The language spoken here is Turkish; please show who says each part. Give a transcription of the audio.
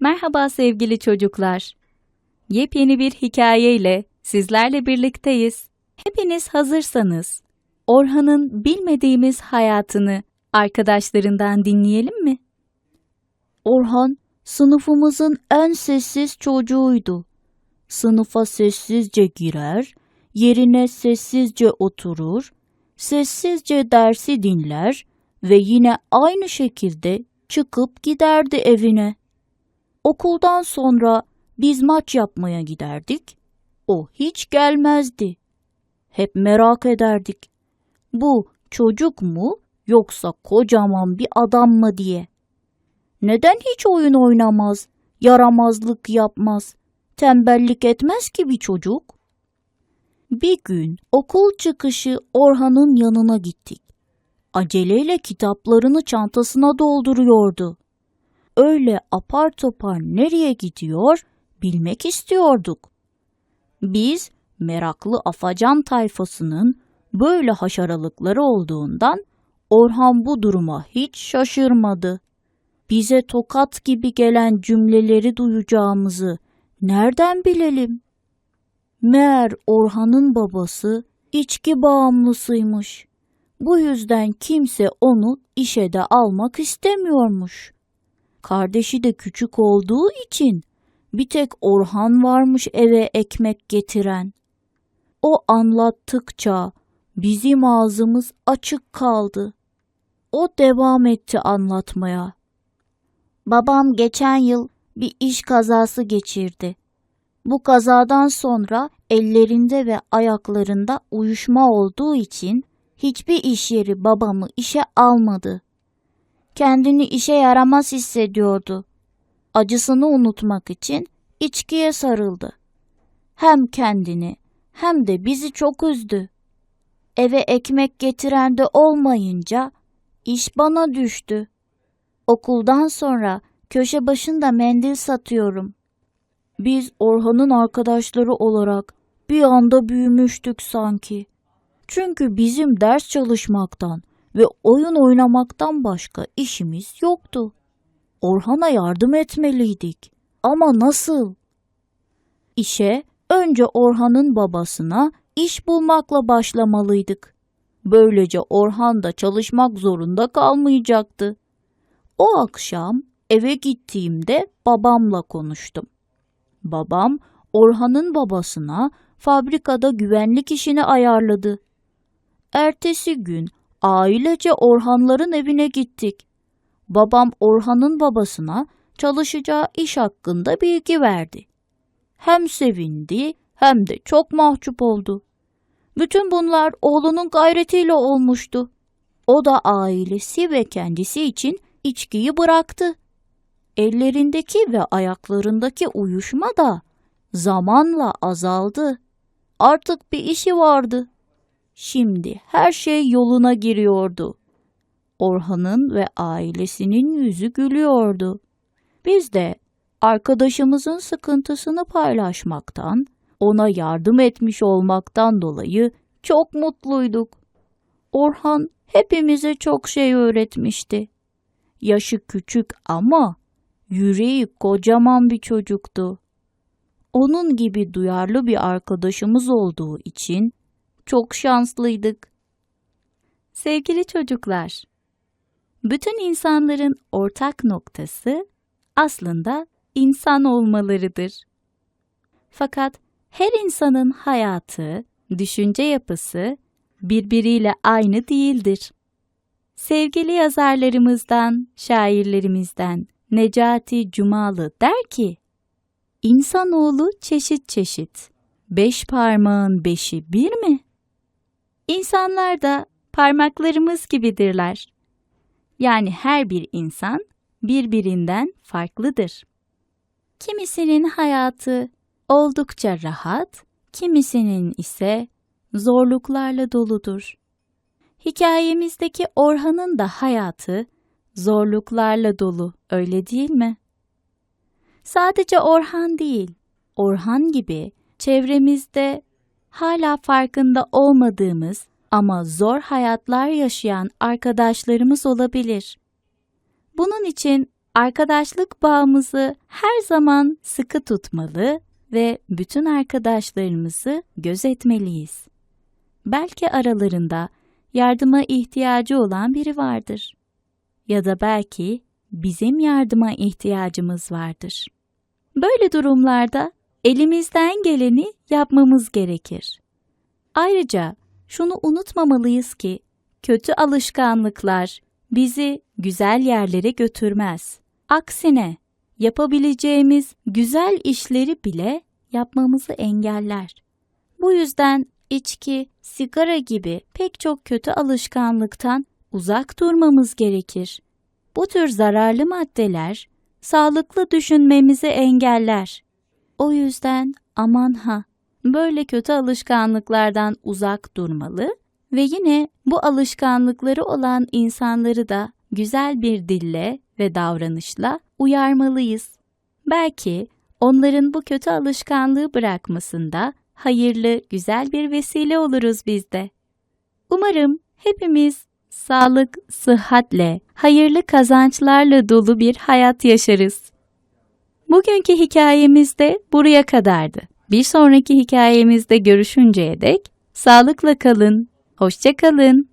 Speaker 1: Merhaba sevgili çocuklar. Yepyeni bir hikayeyle sizlerle birlikteyiz. Hepiniz hazırsanız Orhan'ın bilmediğimiz hayatını arkadaşlarından dinleyelim mi?
Speaker 2: Orhan sınıfımızın en sessiz çocuğuydu. Sınıfa sessizce girer, yerine sessizce oturur, sessizce dersi dinler ve yine aynı şekilde çıkıp giderdi evine. Okuldan sonra biz maç yapmaya giderdik. O hiç gelmezdi. Hep merak ederdik. Bu çocuk mu yoksa kocaman bir adam mı diye. Neden hiç oyun oynamaz, yaramazlık yapmaz, tembellik etmez ki bir çocuk? Bir gün okul çıkışı Orhan'ın yanına gittik. Aceleyle kitaplarını çantasına dolduruyordu. Öyle apar topar nereye gidiyor bilmek istiyorduk. Biz meraklı afacan tayfasının böyle haşaralıkları olduğundan Orhan bu duruma hiç şaşırmadı. Bize tokat gibi gelen cümleleri duyacağımızı nereden bilelim? Meğer Orhan'ın babası içki bağımlısıymış. Bu yüzden kimse onu işe de almak istemiyormuş. Kardeşi de küçük olduğu için bir tek Orhan varmış eve ekmek getiren. O anlattıkça bizim ağzımız açık kaldı. O devam etti anlatmaya. Babam geçen yıl bir iş kazası geçirdi. Bu kazadan sonra ellerinde ve ayaklarında uyuşma olduğu için hiçbir iş yeri babamı işe almadı. Kendini işe yaramaz hissediyordu. Acısını unutmak için içkiye sarıldı. Hem kendini hem de bizi çok üzdü. Eve ekmek getiren de olmayınca iş bana düştü. Okuldan sonra köşe başında mendil satıyorum. Biz Orhan'ın arkadaşları olarak bir anda büyümüştük sanki. Çünkü bizim ders çalışmaktan ve oyun oynamaktan başka işimiz yoktu. Orhan'a yardım etmeliydik. Ama nasıl? İşe önce Orhan'ın babasına iş bulmakla başlamalıydık. Böylece Orhan da çalışmak zorunda kalmayacaktı. O akşam eve gittiğimde babamla konuştum. Babam Orhan'ın babasına fabrikada güvenlik işini ayarladı. Ertesi gün ailece Orhanların evine gittik. Babam Orhan'ın babasına çalışacağı iş hakkında bilgi verdi. Hem sevindi hem de çok mahcup oldu. Bütün bunlar oğlunun gayretiyle olmuştu. O da ailesi ve kendisi için içkiyi bıraktı. Ellerindeki ve ayaklarındaki uyuşma da zamanla azaldı. Artık bir işi vardı. Şimdi her şey yoluna giriyordu. Orhan'ın ve ailesinin yüzü gülüyordu. Biz de arkadaşımızın sıkıntısını paylaşmaktan, ona yardım etmiş olmaktan dolayı çok mutluyduk. Orhan hepimize çok şey öğretmişti. Yaşı küçük ama yüreği kocaman bir çocuktu. Onun gibi duyarlı bir arkadaşımız olduğu için çok şanslıydık.
Speaker 1: Sevgili çocuklar, bütün insanların ortak noktası aslında insan olmalarıdır. Fakat her insanın hayatı, düşünce yapısı birbiriyle aynı değildir. Sevgili yazarlarımızdan, şairlerimizden Necati Cumalı der ki, İnsanoğlu çeşit çeşit, beş parmağın beşi bir mi? İnsanlar da parmaklarımız gibidirler. Yani her bir insan birbirinden farklıdır. Kimisinin hayatı oldukça rahat, kimisinin ise zorluklarla doludur. Hikayemizdeki Orhan'ın da hayatı zorluklarla dolu, öyle değil mi? Sadece Orhan değil, Orhan gibi çevremizde hala farkında olmadığımız ama zor hayatlar yaşayan arkadaşlarımız olabilir. Bunun için arkadaşlık bağımızı her zaman sıkı tutmalı ve bütün arkadaşlarımızı gözetmeliyiz. Belki aralarında yardıma ihtiyacı olan biri vardır. Ya da belki bizim yardıma ihtiyacımız vardır. Böyle durumlarda elimizden geleni yapmamız gerekir. Ayrıca şunu unutmamalıyız ki kötü alışkanlıklar bizi güzel yerlere götürmez. Aksine yapabileceğimiz güzel işleri bile yapmamızı engeller. Bu yüzden içki, sigara gibi pek çok kötü alışkanlıktan uzak durmamız gerekir. Bu tür zararlı maddeler sağlıklı düşünmemizi engeller. O yüzden aman ha, böyle kötü alışkanlıklardan uzak durmalı ve yine bu alışkanlıkları olan insanları da güzel bir dille ve davranışla uyarmalıyız. Belki onların bu kötü alışkanlığı bırakmasında hayırlı, güzel bir vesile oluruz biz de. Umarım hepimiz sağlık, sıhhatle, hayırlı kazançlarla dolu bir hayat yaşarız. Bugünkü hikayemiz de buraya kadardı. Bir sonraki hikayemizde görüşünceye dek sağlıkla kalın, hoşça kalın.